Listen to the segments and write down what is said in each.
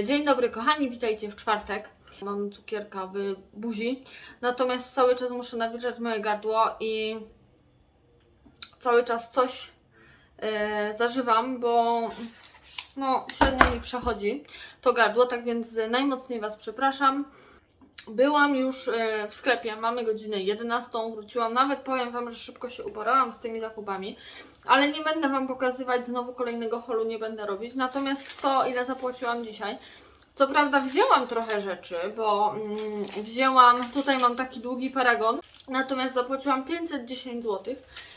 Dzień dobry kochani, witajcie w czwartek. Mam cukierka w buzi, natomiast cały czas muszę nawilżać moje gardło i cały czas coś e, zażywam, bo no średnio mi przechodzi to gardło, tak więc najmocniej Was przepraszam. Byłam już e, w sklepie, mamy godzinę 11, wróciłam, nawet powiem Wam, że szybko się uporałam z tymi zakupami, ale nie będę Wam pokazywać znowu kolejnego holu, nie będę robić, natomiast to ile zapłaciłam dzisiaj, co prawda wzięłam trochę rzeczy, bo mm, wzięłam, tutaj mam taki długi paragon, natomiast zapłaciłam 510 zł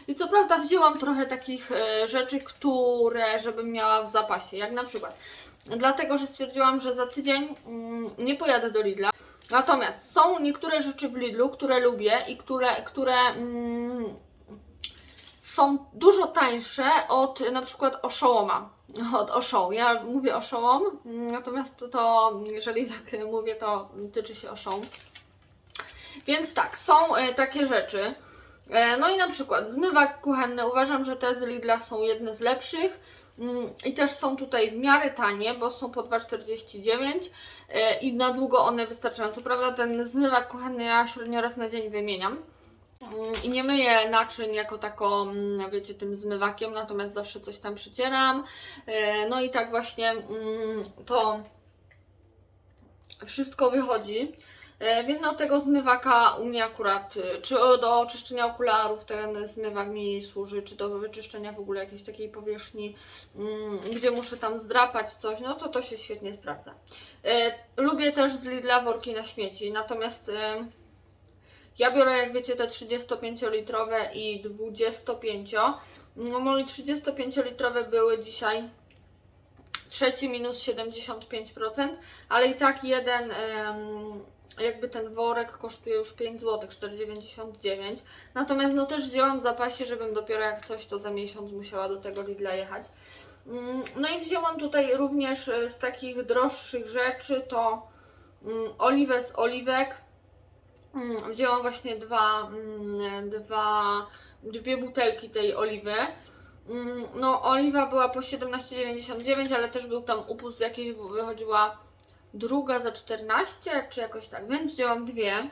i co prawda wzięłam trochę takich e, rzeczy, które żebym miała w zapasie, jak na przykład dlatego, że stwierdziłam, że za tydzień mm, nie pojadę do Lidla, Natomiast są niektóre rzeczy w Lidlu, które lubię i które, które mm, są dużo tańsze od na przykład oszołoma. Od oszoł. Ja mówię oszołom, mm, natomiast to, to jeżeli tak mówię, to tyczy się oszołom. Więc tak, są e, takie rzeczy. E, no i na przykład zmywak kuchenny. Uważam, że te z Lidla są jedne z lepszych. Mm, I też są tutaj w miarę tanie, bo są po 2,49 e, i na długo one wystarczają. Co prawda ten zmywak kuchenny ja średnio raz na dzień wymieniam. Mm, I nie myję naczyń jako tako, mm, wiecie, tym zmywakiem, natomiast zawsze coś tam przycieram. E, No i tak właśnie to wszystko wychodzi. E, Więc no tego zmywaka u mnie akurat, y, czy do oczyszczenia okularów ten zmywak mi służy, czy do wyczyszczenia w ogóle jakiejś takiej powierzchni, mm, gdzie muszę tam zdrapać coś, no to to się świetnie sprawdza. E, Lubię też z Lidla worki na śmieci, natomiast e, ja biorę, jak wiecie, te 35-litrowe i 25. No, moje 35-litrowe były dzisiaj trzeci minus 75%, ale i tak jeden, jakby ten worek kosztuje już 5 zł, 4,99. Natomiast no też wzięłam w zapasie, żebym dopiero jak coś to za miesiąc musiała do tego Lidla jechać. Mm, No i wzięłam tutaj również e, z takich droższych rzeczy to mm, oliwę z oliwek. Mm, Wzięłam właśnie dwa, dwa, dwie butelki tej oliwy. Mm, No, oliwa była po 17,99, ale też był tam upust jakiś, bo wychodziła druga za 14, czy jakoś tak, więc wzięłam dwie.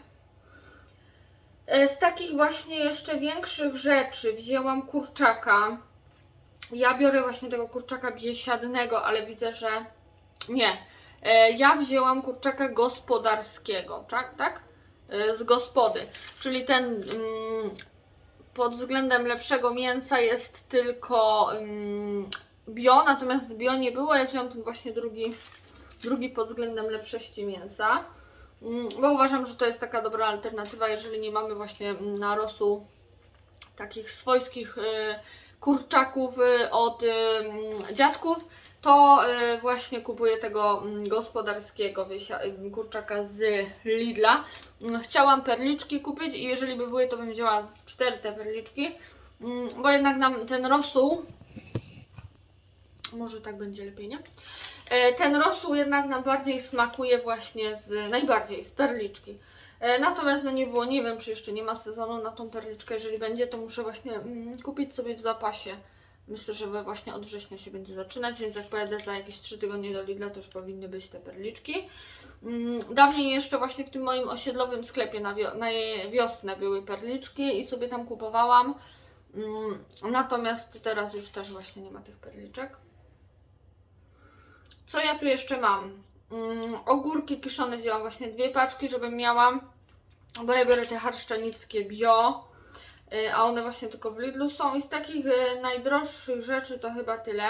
E, Z takich właśnie jeszcze większych rzeczy wzięłam kurczaka. Ja biorę właśnie tego kurczaka biesiadnego, ale widzę, że nie. E, Ja wzięłam kurczaka gospodarskiego, tak? tak? E, Z gospody, czyli ten mm, pod względem lepszego mięsa jest tylko ym, bio, natomiast bio nie było. Ja wziąłam ten właśnie drugi, drugi pod względem lepszości mięsa, Ym, bo uważam, że to jest taka dobra alternatywa, jeżeli nie mamy właśnie mm, na rosół takich swojskich y, kurczaków y, od y, mm, dziadków, to y, właśnie kupuję tego mm, gospodarskiego y, kurczaka z Lidla. Mm, Chciałam perliczki kupić i jeżeli by były, to bym wzięła cztery te perliczki, Mm, bo jednak nam ten rosół, może tak będzie lepiej, nie? E, Ten rosół jednak nam bardziej smakuje właśnie z, najbardziej z perliczki. E, Natomiast no nie było, nie wiem czy jeszcze nie ma sezonu na tą perliczkę, jeżeli będzie to muszę właśnie mm, kupić sobie w zapasie. Myślę, że właśnie od września się będzie zaczynać, więc jak pojadę za jakieś 3 tygodnie do Lidla, to już powinny być te perliczki. Mm, Dawniej jeszcze właśnie w tym moim osiedlowym sklepie na, wiosnę były perliczki i sobie tam kupowałam. Mm, Natomiast teraz już też właśnie nie ma tych perliczek. Co ja tu jeszcze mam? Mm, ogórki kiszone wzięłam właśnie dwie paczki, żebym miała, bo ja biorę te harszczanickie bio, a one właśnie tylko w Lidlu są. I z takich y, najdroższych rzeczy to chyba tyle.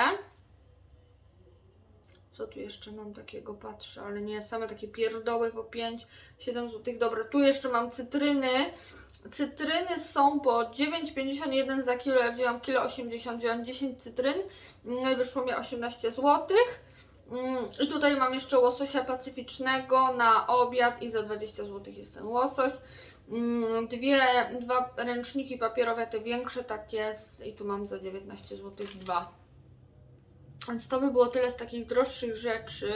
Co tu jeszcze mam takiego? Patrzę, ale nie, same takie pierdoły po 5, 7 zł. Dobra, tu jeszcze mam cytryny. Cytryny są po 9,51 za kilo. Ja wzięłam kilo 80, wzięłam 10 cytryn. No wyszło mi 18 zł. Mm, I tutaj mam jeszcze łososia pacyficznego na obiad i za 20 zł jest ten łosoś. Mm, Dwie, dwa ręczniki papierowe, te większe takie i tu mam za 19 zł dwa. Więc to by było tyle z takich droższych rzeczy.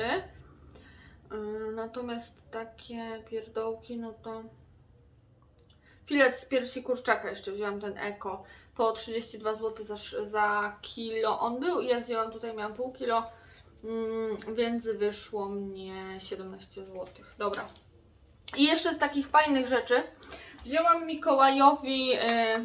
Yy, Natomiast takie pierdołki, no to filet z piersi kurczaka jeszcze wzięłam ten eko po 32 zł za, za kilo on był i ja wzięłam tutaj, miałam pół kilo mm, więc wyszło mnie 17 zł. Dobra. I jeszcze z takich fajnych rzeczy wzięłam Mikołajowi e,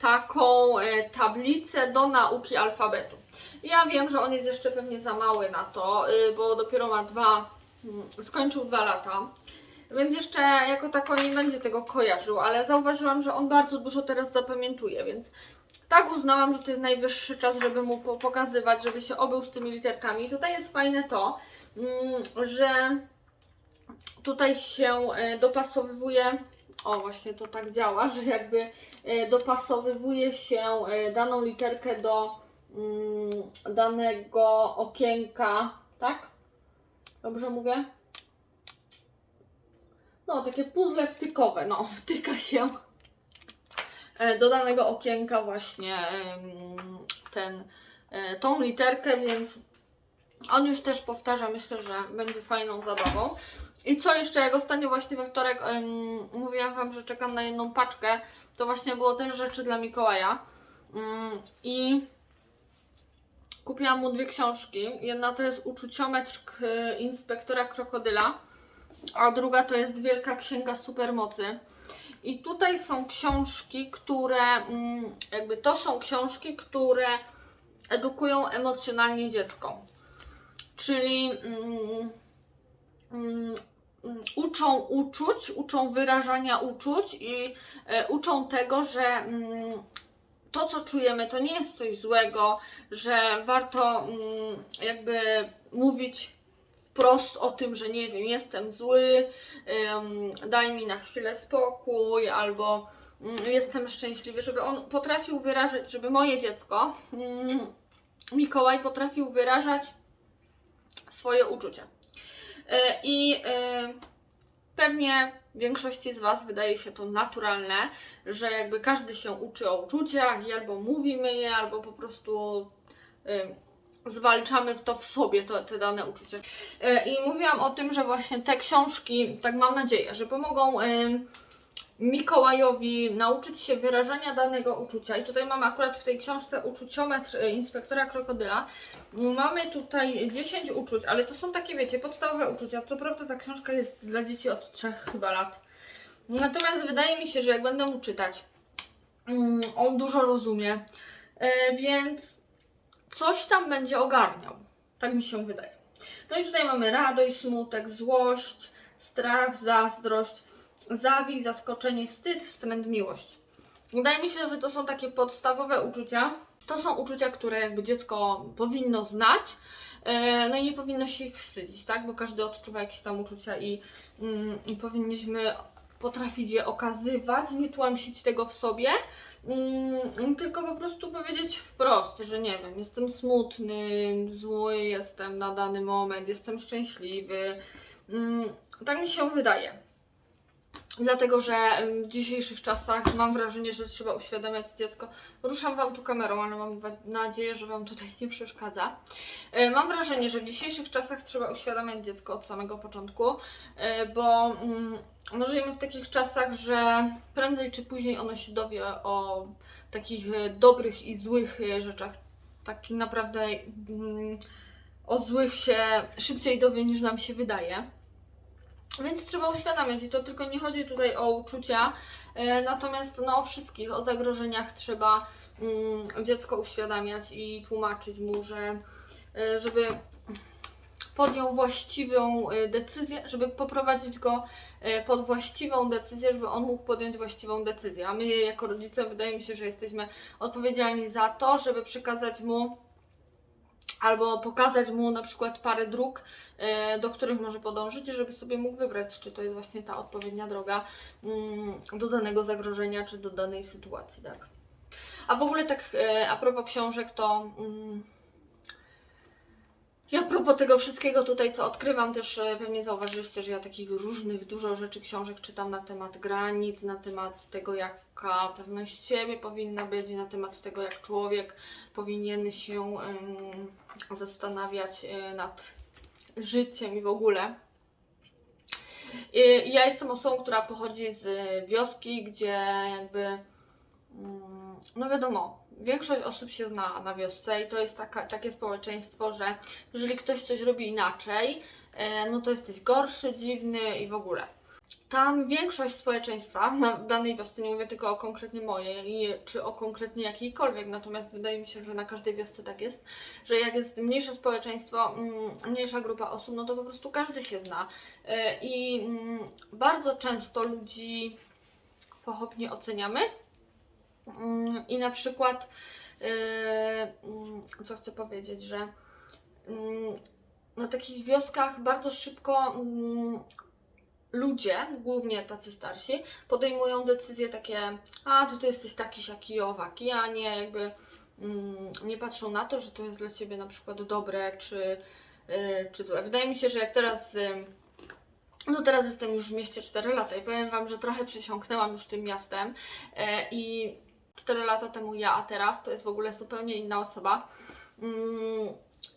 taką e, tablicę do nauki alfabetu. Ja wiem, że on jest jeszcze pewnie za mały na to, y, bo dopiero ma dwa, mm, skończył dwa lata. Więc jeszcze jako tako nie będzie tego kojarzył, ale zauważyłam, że on bardzo dużo teraz zapamiętuje, więc tak uznałam, że to jest najwyższy czas, żeby mu po- pokazywać, żeby się obył z tymi literkami. Tutaj jest fajne to, mm, że tutaj się e, dopasowywuje, o właśnie to tak działa, że jakby e, dopasowywuje się e, daną literkę do mm, danego okienka, tak? Dobrze mówię? No, takie puzzle wtykowe, no, wtyka się do danego okienka właśnie ten, e, tą literkę, więc on już też powtarza, myślę, że będzie fajną zabawą. I co jeszcze, jak ostatnio właśnie we wtorek em, mówiłam Wam, że czekam na jedną paczkę, to właśnie było też rzeczy dla Mikołaja. Mm, I kupiłam mu dwie książki. Jedna to jest Uczuciometr k- inspektora krokodyla, a druga to jest Wielka Księga Supermocy. I tutaj są książki, które mm, jakby to są książki, które edukują emocjonalnie dziecko. Czyli mm, mm, uczą uczuć, uczą wyrażania uczuć i e, uczą tego, że mm, to, co czujemy, to nie jest coś złego, że warto mm, jakby mówić wprost o tym, że nie wiem, jestem zły, daj mi na chwilę spokój, albo mm, jestem szczęśliwy, żeby on potrafił wyrażać, żeby moje dziecko, mm, Mikołaj, potrafił wyrażać swoje uczucia. Y, I y, pewnie większości z Was wydaje się to naturalne, że jakby każdy się uczy o uczuciach i albo mówimy je, albo po prostu zwalczamy w to w sobie to, te dane uczucia. Y, I mówiłam o tym, że właśnie te książki, tak mam nadzieję, że pomogą y, Mikołajowi nauczyć się wyrażania danego uczucia. I tutaj mamy akurat w tej książce uczuciometr y, inspektora krokodyla. Mamy tutaj 10 uczuć, ale to są takie, wiecie, podstawowe uczucia. Co prawda ta książka jest dla dzieci od 3 chyba lat. Natomiast wydaje mi się, że jak będę mu czytać, mm, on dużo rozumie, e, więc coś tam będzie ogarniał. Tak mi się wydaje. No i tutaj mamy radość, smutek, złość, strach, zazdrość, zawi, zaskoczenie, wstyd, wstręt, miłość. Wydaje mi się, że to są takie podstawowe uczucia. To są uczucia, które jakby dziecko powinno znać, e, no i nie powinno się ich wstydzić, tak? Bo każdy odczuwa jakieś tam uczucia i, mm, i powinniśmy potrafić je okazywać, nie tłamsić tego w sobie, mm, tylko po prostu powiedzieć wprost, że nie wiem, jestem smutny, zły jestem na dany moment, jestem szczęśliwy. Mm, tak mi się wydaje. Dlatego, że w dzisiejszych czasach mam wrażenie, że trzeba uświadamiać dziecko. Ruszam Wam tu kamerą, ale mam nadzieję, że Wam tutaj nie przeszkadza. E, Mam wrażenie, że w dzisiejszych czasach trzeba uświadamiać dziecko od samego początku, e, bo mm, no, żyjemy w takich czasach, że prędzej czy później ono się dowie o takich e, dobrych i złych rzeczach. Tak naprawdę mm, o złych się szybciej dowie niż nam się wydaje. Więc trzeba uświadamiać i to tylko nie chodzi tutaj o uczucia, e, natomiast no, o wszystkich, o zagrożeniach trzeba mm, dziecko uświadamiać i tłumaczyć mu, że e, żeby podjął właściwą e, decyzję, żeby poprowadzić go pod właściwą decyzję, żeby on mógł podjąć właściwą decyzję. A my jako rodzice wydaje mi się, że jesteśmy odpowiedzialni za to, żeby przekazać mu albo pokazać mu na przykład parę dróg, e, do których może podążyć, żeby sobie mógł wybrać, czy to jest właśnie ta odpowiednia droga mm, do danego zagrożenia, czy do danej sytuacji, tak. A w ogóle tak e, a propos książek, to mm, i a propos tego wszystkiego tutaj, co odkrywam, też pewnie zauważyliście, że ja takich różnych dużo rzeczy książek czytam na temat granic, na temat tego, jaka pewność siebie powinna być, na temat tego, jak człowiek powinien się em, zastanawiać e, nad życiem i w ogóle. I ja jestem osobą, która pochodzi z wioski, gdzie jakby no wiadomo, większość osób się zna na wiosce i to jest taka, takie społeczeństwo, że jeżeli ktoś coś robi inaczej, e, no to jesteś gorszy, dziwny i w ogóle. Tam większość społeczeństwa na, danej wiosce, nie mówię tylko o konkretnie mojej, czy o konkretnie jakiejkolwiek, natomiast wydaje mi się, że na każdej wiosce tak jest, że jak jest mniejsze społeczeństwo, mm, mniejsza grupa osób, no to po prostu każdy się zna. E, I mm, bardzo często ludzi pochopnie oceniamy. Mm, I na przykład, yy, mm, co chcę powiedzieć, że mm, na takich wioskach bardzo szybko ludzie, głównie tacy starsi, podejmują decyzje takie, a ty, ty jesteś taki, siaki, owaki, a nie jakby nie patrzą na to, że to jest dla ciebie na przykład dobre czy, yy, czy złe. Wydaje mi się, że jak teraz. Yy, no teraz jestem już w mieście 4 lata i powiem Wam, że trochę przesiąknęłam już tym miastem e, i 4 lata temu ja, a teraz to jest w ogóle zupełnie inna osoba. Mm,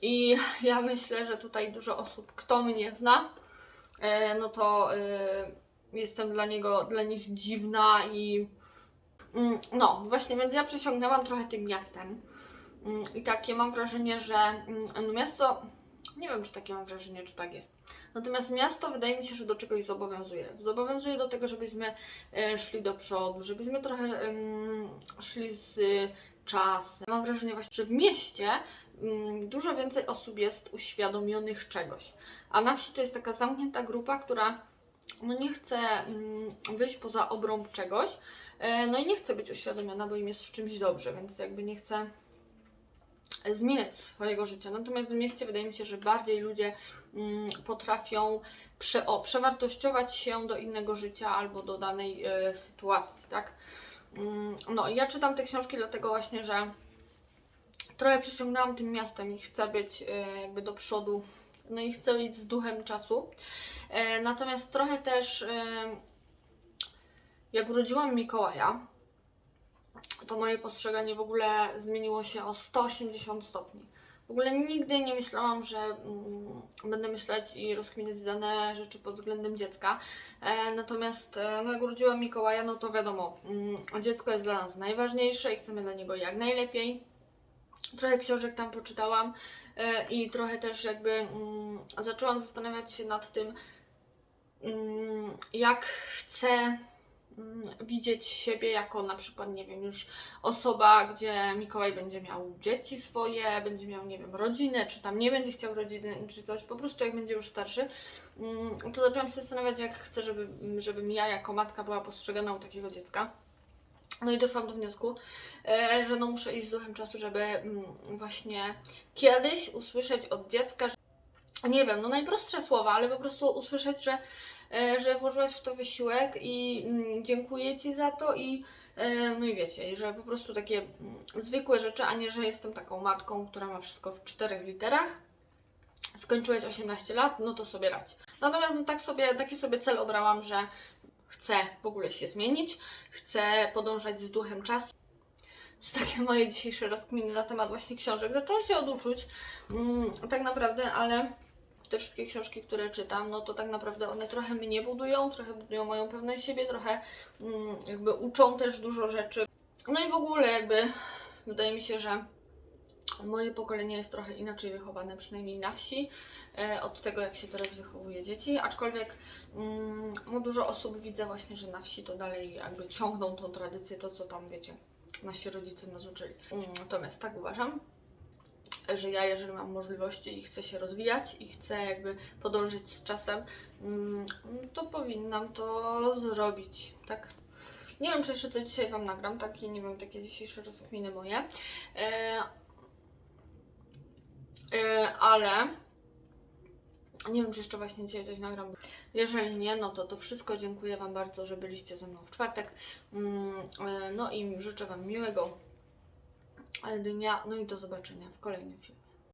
I ja myślę, że tutaj dużo osób, kto mnie zna, e, no to e, jestem dla niego, dla nich dziwna i mm, no właśnie, więc ja przesiągnęłam trochę tym miastem. Mm, I takie mam wrażenie, że no miasto, nie wiem czy takie mam wrażenie, czy tak jest. Natomiast miasto wydaje mi się, że do czegoś zobowiązuje. Zobowiązuje do tego, żebyśmy e, szli do przodu, żebyśmy trochę em, szli z czasem. Mam wrażenie właśnie, że w mieście mm, dużo więcej osób jest uświadomionych czegoś. A na wsi to jest taka zamknięta grupa, która no nie chce mm, wyjść poza obrąb czegoś, e, no i nie chce być uświadomiona, bo im jest w czymś dobrze, więc jakby nie chce zmieniać swojego życia. Natomiast w mieście wydaje mi się, że bardziej ludzie mm, potrafią prze, o, przewartościować się do innego życia albo do danej e, sytuacji, tak? Mm, no ja czytam te książki dlatego właśnie, że trochę przesiągnęłam tym miastem i chcę być e, jakby do przodu, no i chcę iść z duchem czasu. E, natomiast trochę też jak urodziłam Mikołaja, to moje postrzeganie w ogóle zmieniło się o 180 stopni. W ogóle nigdy nie myślałam, że mm, będę myśleć i rozkminiać dane rzeczy pod względem dziecka. E, natomiast e, no jak urodziłam Mikołaja, no to wiadomo, mm, dziecko jest dla nas najważniejsze i chcemy dla niego jak najlepiej. Trochę książek tam poczytałam e, i trochę też jakby mm, zaczęłam zastanawiać się nad tym, mm, jak chcę widzieć siebie jako na przykład, nie wiem, już osoba, gdzie Mikołaj będzie miał dzieci swoje, będzie miał, nie wiem, rodzinę, czy tam nie będzie chciał rodziny, czy coś, po prostu jak będzie już starszy, mm, to zaczęłam się zastanawiać, jak chcę, żeby, żebym ja jako matka była postrzegana u takiego dziecka. No i doszłam do wniosku, e, że no muszę iść z duchem czasu, żeby mm, właśnie kiedyś usłyszeć od dziecka, że, nie wiem, no najprostsze słowa, ale po prostu usłyszeć, że, że włożyłaś w to wysiłek i mm, dziękuję Ci za to i e, no i wiecie, że po prostu takie mm, zwykłe rzeczy, a nie, że jestem taką matką, która ma wszystko w czterech literach. Skończyłeś 18 lat, no to sobie radź. Natomiast no tak sobie, taki sobie cel obrałam, że chcę w ogóle się zmienić, chcę podążać z duchem czasu. Jest takie moje dzisiejsze rozkminy na temat właśnie książek. Zaczęłam się od uczuć, mm, tak naprawdę, ale te wszystkie książki, które czytam, no to tak naprawdę one trochę mnie budują, trochę budują moją pewność siebie, trochę mm, jakby uczą też dużo rzeczy. No i w ogóle jakby wydaje mi się, że moje pokolenie jest trochę inaczej wychowane, przynajmniej na wsi, e, od tego, jak się teraz wychowuje dzieci, aczkolwiek mm, no dużo osób widzę właśnie, że na wsi to dalej jakby ciągną tą tradycję, to co tam, wiecie, nasi rodzice nas uczyli. Mm, Natomiast tak uważam, że ja, jeżeli mam możliwości i chcę się rozwijać i chcę jakby podążyć z czasem, mm, to powinnam to zrobić, tak? Nie wiem, czy jeszcze coś dzisiaj Wam nagram, takie, nie wiem, takie dzisiejsze rozkminy moje. E, e, ale nie wiem, czy jeszcze właśnie dzisiaj coś nagram. Jeżeli nie, no to to wszystko. Dziękuję Wam bardzo, że byliście ze mną w czwartek. Mm, e, No i życzę Wam miłego dnia. No i do zobaczenia w kolejnym filmie.